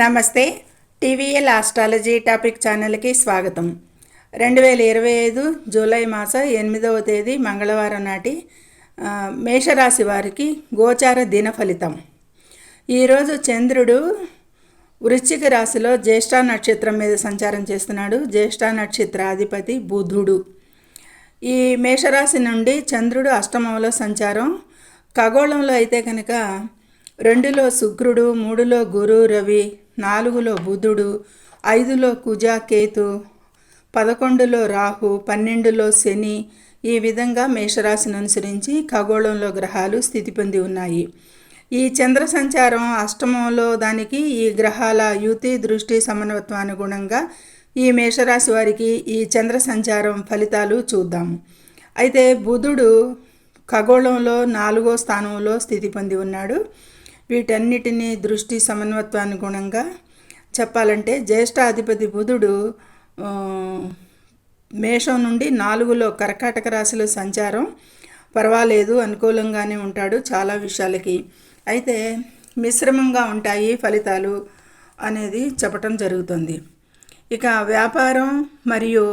నమస్తే TVL astrology topic ఛానల్కి స్వాగతం. రెండు వేల ఇరవై ఐదు జూలై మాస ఎనిమిదవ తేదీ మంగళవారం నాటి మేషరాశి వారికి గోచార దిన ఫలితం. ఈరోజు చంద్రుడు వృశ్చిక రాశిలో జ్యేష్ఠ నక్షత్రం మీద సంచారం చేస్తున్నాడు. జ్యేష్ఠ నక్షత్రాధిపతి బుధుడు. ఈ మేషరాశి నుండి చంద్రుడు అష్టమంలో సంచారం. ఖగోళంలో అయితే కనుక రెండులో శుక్రుడు మూడులో గురు రవి నాలుగులో బుధుడు ఐదులో కుజాకేతు పదకొండులో రాహు పన్నెండులో శని ఈ విధంగా మేషరాశిని అనుసరించి ఖగోళంలో గ్రహాలు స్థితి పొంది ఉన్నాయి. ఈ చంద్ర సంచారం అష్టమంలో దానికి ఈ గ్రహాల యుతి దృష్టి సమన్వత్వానుగుణంగా ఈ మేషరాశి వారికి ఈ చంద్ర సంచారం ఫలితాలు చూద్దాము అయితే బుధుడు ఖగోళంలో నాలుగో స్థానంలో స్థితి పొంది ఉన్నాడు. వీటన్నిటినీ దృష్టి సమన్వత్వానుగుణంగా చెప్పాలంటే జ్యేష్ఠాధిపతి బుధుడు మేషం నుండి నాలుగులో కర్కాటక రాశిలో సంచారం. పర్వాలేదు అనుకూలంగానే ఉంటాడు చాలా విషయాలకి. అయితే మిశ్రమంగా ఉంటాయి ఫలితాలు అనేది చెప్పటం జరుగుతుంది. ఇక వ్యాపారం మరియు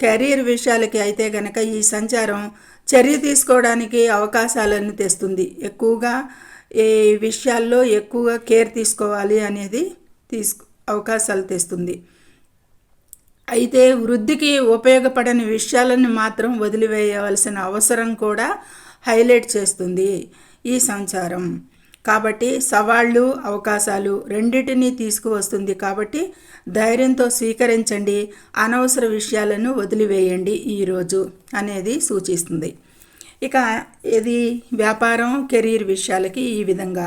కెరీర్ విషయాలకి అయితే గనక ఈ సంచారం చర్య తీసుకోవడానికి అవకాశాలను తెస్తుంది. ఎక్కువగా ఏ విషయాల్లో ఎక్కువగా కేర్ తీసుకోవాలి అనేది తీసుకు అవకాశాలు తెస్తుంది. అయితే వృద్ధికి ఉపయోగపడని విషయాలను మాత్రం వదిలివేయవలసిన అవసరం కూడా హైలైట్ చేస్తుంది ఈ సంచారం. కాబట్టి సవాళ్ళు అవకాశాలు రెండింటినీ తీసుకువస్తుంది కాబట్టి ధైర్యంతో స్వీకరించండి అనవసర విషయాలను వదిలివేయండి ఈరోజు అనేది సూచిస్తుంది. ఇక ఇది వ్యాపారం కెరీర్ విషయాలకి ఈ విధంగా.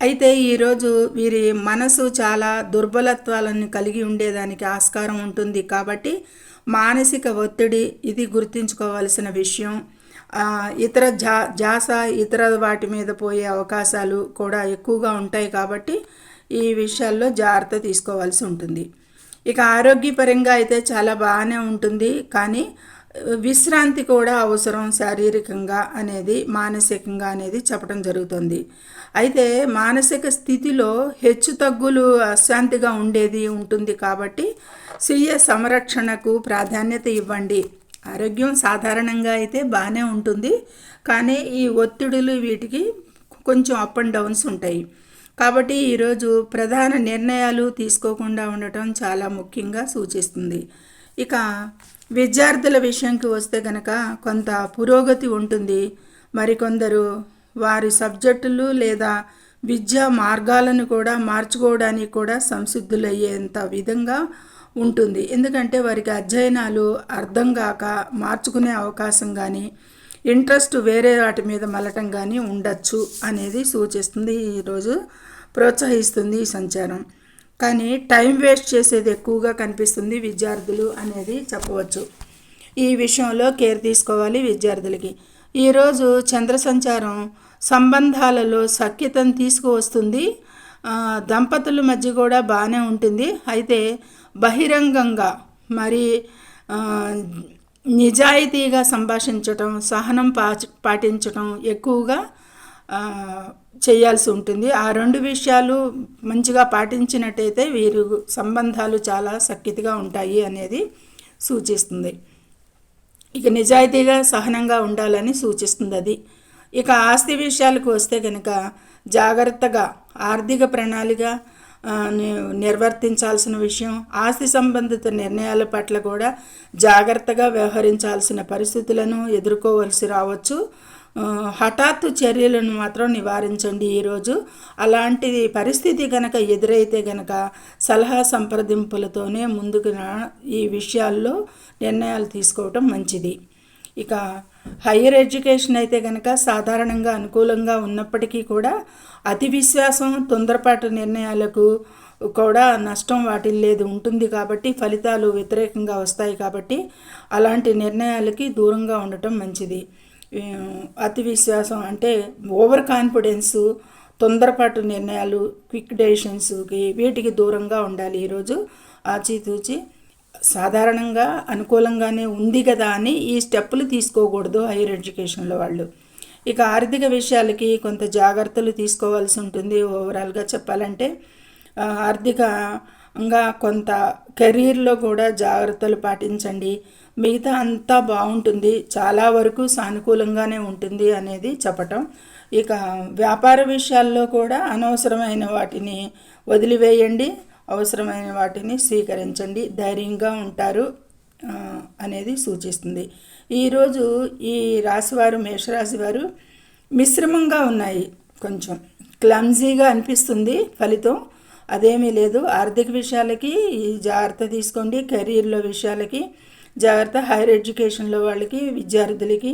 అయితే ఈరోజు వీరి మనసు చాలా దుర్బలత్వాలను కలిగి ఉండేదానికి ఆస్కారం ఉంటుంది కాబట్టి మానసిక ఒత్తిడి ఇది గుర్తుంచుకోవాల్సిన విషయం. ఇతర జా జాస ఇతర వాటి మీద పోయే అవకాశాలు కూడా ఎక్కువగా ఉంటాయి కాబట్టి ఈ విషయాల్లో జాగ్రత్త తీసుకోవాల్సి ఉంటుంది. ఇక ఆరోగ్యపరంగా అయితే చాలా బాగానే ఉంటుంది కానీ విశ్రాంతి కూడా అవసరం శారీరకంగా అనేది మానసికంగా అనేది చెప్పడం జరుగుతుంది. అయితే మానసిక స్థితిలో హెచ్చు తగ్గులు అశాంతిగా ఉండేది ఉంటుంది కాబట్టి స్వీయ సంరక్షణకు ప్రాధాన్యత ఇవ్వండి. ఆరోగ్యం సాధారణంగా అయితే బాగానే ఉంటుంది. కానీ ఈ ఒత్తిడులు వీటికి కొంచెం అప్ అండ్ డౌన్స్ ఉంటాయి. కాబట్టి ఈరోజు ప్రధాన నిర్ణయాలు తీసుకోకుండా ఉండటం చాలా ముఖ్యంగా సూచిస్తుంది. ఇక విద్యార్థుల విషయంకి వస్తే గనక కొంత పురోగతి ఉంటుంది. మరికొందరు వారి సబ్జెక్టులు లేదా విద్యా మార్గాలను కూడా మార్చుకోవడానికి కూడా సంసిద్ధులయ్యేంత విధంగా ఉంటుంది. ఎందుకంటే వారికి అధ్యయనాలు అర్థం కాక మార్చుకునే అవకాశం కానీ ఇంట్రెస్ట్ వేరే వాటి మీద మలటం కానీ ఉండొచ్చు అనేది సూచిస్తుంది. ఈరోజు ప్రోత్సహిస్తుంది ఈ సంచారం. కానీ టైం వేస్ట్ చేసేది ఎక్కువగా కనిపిస్తుంది విద్యార్థులు అనేది చెప్పవచ్చు. ఈ విషయంలో కేర్ తీసుకోవాలి విద్యార్థులకి. ఈరోజు చంద్ర సంచారం సంబంధాలలో సఖ్యతను తీసుకువస్తుంది. దంపతుల మధ్య కూడా బాగానే ఉంటుంది. అయితే బహిరంగంగా మరి నిజాయితీగా సంభాషించటం సహనం పా పాటించటం ఎక్కువగా చేయాల్సి ఉంటుంది. ఆ రెండు విషయాలు మంచిగా పాటించినట్టయితే వీరు సంబంధాలు చాలా సఖ్యతగా ఉంటాయి అనేది సూచిస్తుంది. ఇక నిజాయితీగా సహనంగా ఉండాలని సూచిస్తుంది అది. ఇక ఆస్తి విషయాలకు వస్తే కనుక జాగ్రత్తగా ఆర్థిక ప్రణాళిక ని- నిర్వర్తించాల్సిన విషయం ఆస్తి సంబంధిత నిర్ణయాల పట్ల కూడా జాగ్రత్తగా వ్యవహరించాల్సిన పరిస్థితులను ఎదుర్కోవలసి రావచ్చు. హఠాత్తు చర్యలను మాత్రం నివారించండి ఈరోజు. అలాంటి పరిస్థితి కనుక ఎదురైతే కనుక సలహా సంప్రదింపులతోనే ముందుకు ఈ విషయాల్లో నిర్ణయాలు తీసుకోవటం మంచిది. ఇక హయ్యర్ ఎడ్యుకేషన్ అయితే కనుక సాధారణంగా అనుకూలంగా ఉన్నప్పటికీ కూడా అతి విశ్వాసం తొందరపాటు నిర్ణయాలకు కూడా నష్టం వాటిల్లేది ఉంటుంది కాబట్టి ఫలితాలు వ్యతిరేకంగా వస్తాయి కాబట్టి అలాంటి నిర్ణయాలకి దూరంగా ఉండటం మంచిది. అతి విశ్వాసం అంటే ఓవర్ కాన్ఫిడెన్సు తొందరపాటు నిర్ణయాలు క్విక్ డెసిషన్స్కి వీటికి దూరంగా ఉండాలి ఈరోజు ఆచితూచి. సాధారణంగా అనుకూలంగానే ఉంది కదా అని ఈ స్టెప్పులు తీసుకోకూడదు హైయర్ ఎడ్యుకేషన్లో వాళ్ళు. ఇక ఆర్థిక విషయాలకి కొంత జాగ్రత్తలు తీసుకోవాల్సి ఉంటుంది. ఓవరాల్గా చెప్పాలంటే ఆర్థిక ఇంకా కొంత కెరీర్లో కూడా జాగ్రత్తలు పాటించండి. మిగతా అంతా బాగుంటుంది. చాలా వరకు సానుకూలంగానే ఉంటుంది అనేది చెప్పటం. ఇక వ్యాపార విషయాల్లో కూడా అనవసరమైన వాటిని వదిలివేయండి. అవసరమైన వాటిని స్వీకరించండి. ధైర్యంగా ఉంటారు అనేది సూచిస్తుంది. ఈరోజు ఈ రాశివారు మేషరాశి వారు మిశ్రమంగా ఉన్నాయి. కొంచెం క్లమ్జీగా అనిపిస్తుంది ఫలితం. అదేమీ లేదు. ఆర్థిక విషయాలకి ఈ జాగ్రత్త తీసుకోండి. కెరీర్లో విషయాలకి జాగ్రత్త. హైయర్ ఎడ్యుకేషన్లో వాళ్ళకి విద్యార్థులకి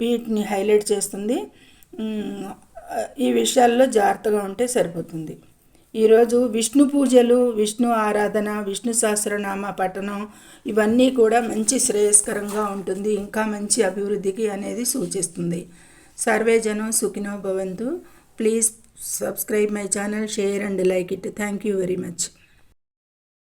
వీటిని హైలైట్ చేస్తుంది. ఈ విషయాల్లో జాగ్రత్తగా ఉంటే సరిపోతుంది. ఈరోజు విష్ణు పూజలు విష్ణు ఆరాధన విష్ణు సహస్రనామ పఠనం ఇవన్నీ కూడా మంచి శ్రేయస్కరంగా ఉంటుంది. ఇంకా మంచి అభివృద్ధికి అనేది సూచిస్తుంది. సర్వే జనం సుఖినో భవంతు. Please subscribe my channel share and like it. Thank you very much.